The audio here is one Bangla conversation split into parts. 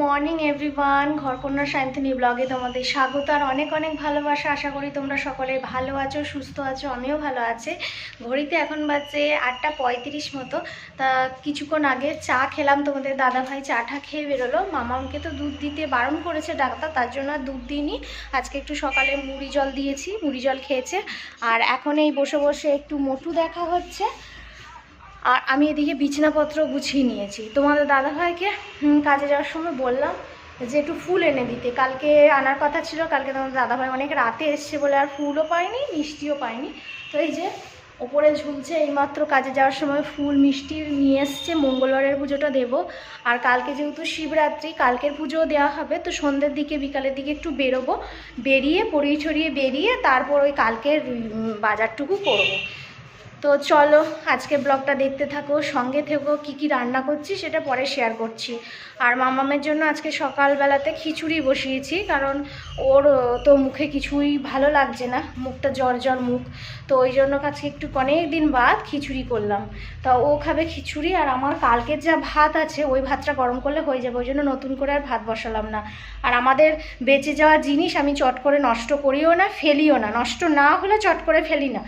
Morning, everyone. ঘরকন্যা সায়ন্তিনী ব্লগে তোমাদের স্বাগত আর অনেক অনেক ভালোবাসা। আশা করি তোমরা সকলে ভালো আছো, সুস্থ আছো, আমিও ভালো আছি। ঘড়িতে এখন বাজে আটটা পঁয়ত্রিশ মতো। তা কিছুক্ষণ আগে চা খেলাম তোমাদের দাদা ভাই চাটা খেয়ে বেরোলো। মামাকে তো দুধ দিতে বারণ করেছে ডাক্তার, তার জন্য দুধ দিইনি। আজকে একটু সকালে মুড়ি জল দিয়েছি, মুড়ি জল খেয়েছে। আর এখন এই বসে বসে একটু মোটু দেখা হচ্ছে। আর আমি এদিকে বিছানাপত্র গুছিয়ে নিয়েছি। তোমাদের দাদাভাইকে কাজে যাওয়ার সময় বললাম যে একটু ফুল এনে দিতে। কালকে আনার কথা ছিল, কালকে তোমাদের দাদাভাই অনেক রাতে এসছে বলে আর ফুলও পাইনি মিষ্টিও পাইনি তো এই যে ওপরে ঝুলছে এইমাত্র কাজে যাওয়ার সময় ফুল, মিষ্টি নিয়ে এসছে, মঙ্গলবারের পুজোটা দেব। আর কালকে যেহেতু শিবরাত্রি, কালকের পুজোও দেওয়া হবে, তো সন্ধ্যের দিকে, বিকালের দিকে একটু বেরোবো। বেরিয়ে পরিয়ে ছড়িয়ে বেরিয়ে তারপর ওই কালকের বাজারটুকু করব। তো চলো, আজকে ব্লগটা দেখতে থাকো, সঙ্গে থেকো, কি কি রান্না করছি সেটা পরে শেয়ার করছি। আর মামামের জন্য আজকে সকালবেলাতে খিচুড়ি বসিয়েছি, কারণ ওর তো মুখে কিছুই ভালো লাগছে না, মুখটা জ্বর জ্বর মুখ। তো ওই জন্য আজকে একটু অনেক দিন বাদ খিচুড়ি করলাম। তা ও খাবে খিচুড়ি, আর আমার কালকের যা ভাত আছে, ওই ভাতটা গরম করলে হয়ে যাবে, ওই জন্য নতুন করে আর ভাত বসালাম না। আর আমাদের বেঁচে যাওয়া জিনিস আমি চট করে নষ্ট করিও না, ফেলিও না। নষ্ট না হলে চট করে ফেলি না।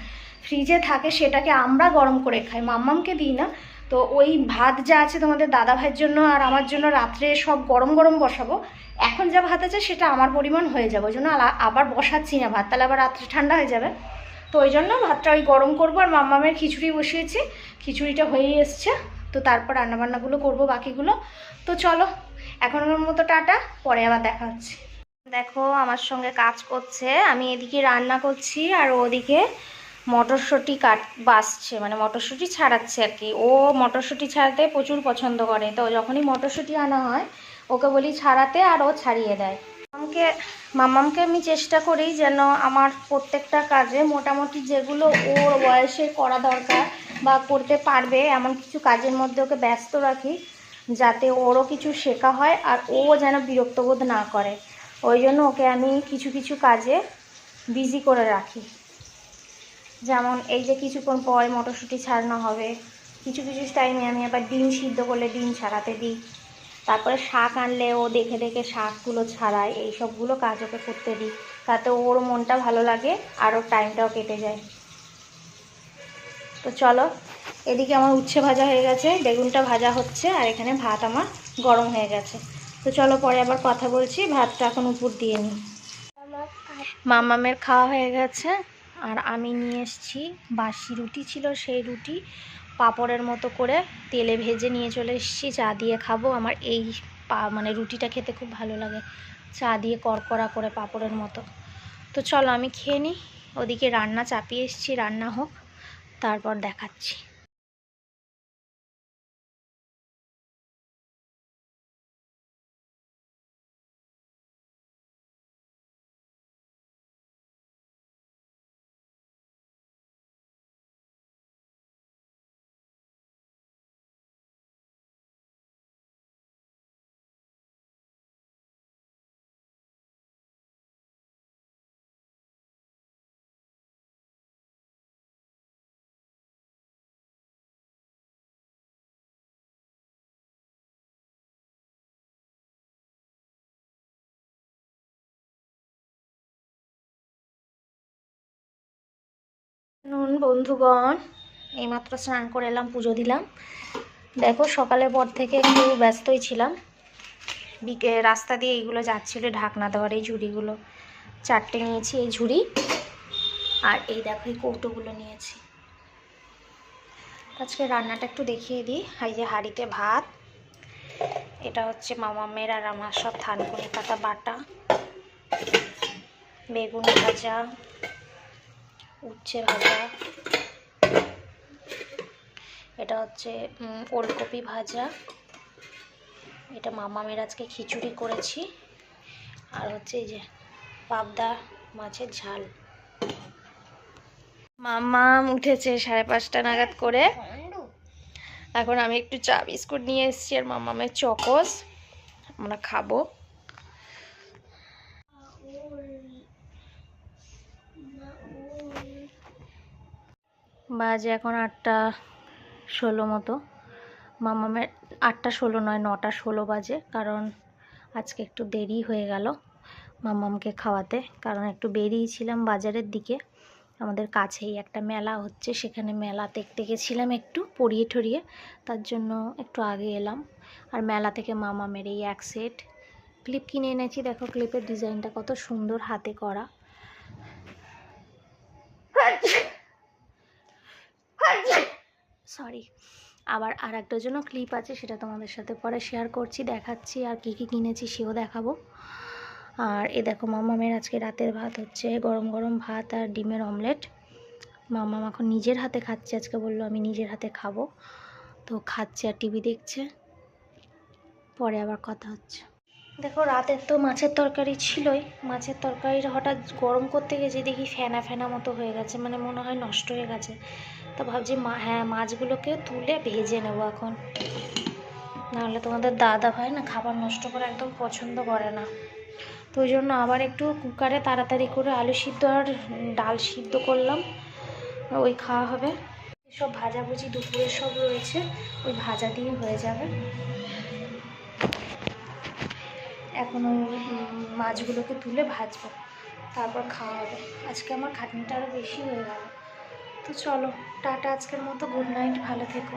ফ্রিজে থাকে সেটাকে আমরা গরম করে খাই। মাম্মামকে দিই না। তো ওই ভাত যা আছে তোমাদের দাদা ভাইয়ের জন্য আর আমার জন্য রাত্রে সব গরম গরম বসাবো। এখন যা ভাত আছে সেটা আমার পরিমাণ হয়ে যাবে। ওই জন্য আবার বসাচ্ছি না ভাত। তাহলে আবার রাত্রে ঠান্ডা হয়ে যাবে। তো ওই জন্য ভাতটা ওই গরম করব আর মাম্মামের খিচুড়ি বসিয়েছি। খিচুড়িটা হয়েই এসছে। তো তারপর রান্নাবান্নাগুলো করব বাকিগুলো। তো চলো এখনের মতো টাটা। পরে আবার দেখা হচ্ছে। দেখো, আমার সঙ্গে কাজ করছে। আমি এদিকে রান্না করছি আর ওদিকে মটরশুঁটি কাট বাসছে মানে মটরশুঁটি ছাড়াচ্ছে আর কি। ও মটরশুঁটি ছাড়াতে প্রচুর পছন্দ করে। তো যখনই মটরশুঁটি আনা হয়, ওকে বলি ছাড়াতে আর ও ছাড়িয়ে দেয়। আমাকে মামামকে আমি চেষ্টা করি যেন আমার প্রত্যেকটা কাজে মোটামুটি যেগুলো ওর বয়সে করা দরকার বা করতে পারবে, এমন কিছু কাজের মধ্যে ওকে ব্যস্ত রাখি, যাতে ওরও কিছু শেখা হয় আর ও যেন বিরক্তবোধ না করে। ওই জন্য ওকে আমি কিছু কিছু কাজে বিজি করে রাখি। যেমন এই যে কিছুক্ষণ পরে মটরশুঁটি ছাড়ানো হবে কিছু কিছু টাইমে আমি আবার ডিম সিদ্ধ করলে ডিম ছাড়াতে দিই। তারপরে শাক আনলে ও দেখে দেখে শাকগুলো ছাড়ায় এই সবগুলো কাজ ওকে করতে দিই। তাতে ওর মনটা ভালো লাগে আর ওর টাইমটাও কেটে যায়। তো চলো এদিকে আমার উচ্ছে ভাজা হয়ে গেছে বেগুনটা ভাজা হচ্ছে আর এখানে ভাত আমার গরম হয়ে গেছে। তো চলো পরে আবার কথা বলছি ভাতটা এখন উপর দিয়ে নিই। মামামের খাওয়া হয়ে গেছে। আর আমি নিয়ে এসেছি বাসি রুটি ছিল, সেই রুটি পাঁপড়ের মতো করে তেলে ভেজে নিয়ে চলে এসেছি। চা দিয়ে খাব। আমার এই পা মানে রুটিটা খেতে খুব ভালো লাগে। চা দিয়ে কড়কড়া করে পাপড়ের মতো। তো চলো আমি খেয়ে নিই। ওদিকে রান্না চাপিয়ে এসেছি। রান্না হোক, তারপর দেখাচ্ছি। নুন, বন্ধুগণ। এইমাত্র স্নান করে এলাম, পুজো দিলাম। দেখো, সকালের পর থেকে একটু ব্যস্তই ছিলাম। বিকে রাস্তা দিয়ে এইগুলো যাচ্ছিল, ঢাকনা দেওয়ার এই ঝুড়িগুলো। চারটে নিয়েছি এই ঝুড়ি। আর এই দেখো, এই কৌটোগুলো নিয়েছি। আজকে রান্নাটা একটু দেখিয়ে দিই। এই যে হাঁড়িতে ভাত, এটা হচ্ছে মামা মামামের আর আমার সব থানকুনি পাতা বাটা, বেগুন ভাজা উচ্ছে ভাজা। এটা হচ্ছে ওলকপি ভাজা। এটা মামা মামামের আজকে খিচুড়ি করেছি। আর হচ্ছে এই যে পাবদা মাছের ঝাল। মামাম উঠেছে সাড়ে পাঁচটা নাগাদ করে। এখন আমি একটু চা বিস্কুট নিয়ে এসেছি আর মামামের চকস। আমরা খাব। বাজে এখন আটটা ষোলো মতো। মামামের আটটা ষোলো নয়, নটা ষোলো বাজে, কারণ আজকে একটু দেরি হয়ে গেল মামামকে খাওয়াতে, কারণ একটু বেরিয়েছিলাম বাজারের দিকে। আমাদের কাছেই একটা মেলা হচ্ছে, সেখানে মেলা দেখতে গেছিলাম একটু, পড়িয়ে ঠরিয়ে তার জন্য একটু আগে এলাম। আর মেলা থেকে মামামের এই এক সেট ক্লিপ কিনে এনেছি, দেখো ক্লিপের ডিজাইনটা কত সুন্দর হাতে করা। সরি আবার আর একটা জন্য ক্লিপ আছে, সেটা তোমাদের সাথে পরে শেয়ার করছি, দেখাচ্ছি আর কী কী কিনেছি সেও দেখাবো। আর এ দেখো, মামামের আজকে রাতের ভাত হচ্ছে গরম গরম ভাত আর ডিমের অমলেট মামাম এখন নিজের হাতে খাচ্ছে, আজকে বলল আমি নিজের হাতে খাব। তো খাচ্ছে আর টিভি দেখছে। পরে আবার কথা হচ্ছে। দেখো, রাতের তো মাছের তরকারি ছিলই। মাছের তরকারিটা হঠাৎ গরম করতে গেছি দেখি ফেনা ফেনা মতো হয়ে গেছে মানে মনে হয় নষ্ট হয়ে গেছে। তো ভাবছি মা হ্যাঁ মাছগুলোকে তুলে ভেজে নেব এখন। নাহলে তোমাদের দাদা ভাই না খাবার নষ্ট করে একদম পছন্দ করে না। তো ওই জন্য আবার একটু কুকারে তাড়াতাড়ি করে আলু সিদ্ধ আর ডাল সিদ্ধ করলাম। ওই খাওয়া হবে। সব ভাজাভুজি দুপুরে সব রয়েছে, ওই ভাজা দিয়ে হয়ে যাবে। এখন ওই মাছগুলোকে তুলে ভাজবো, তারপর খাওয়া হবে। আজকে আমার খাটনিটা আরও বেশি হয়ে গেল। তো চলো, টাটা আজকের মতো, গুড নাইট, ভালো থেকো।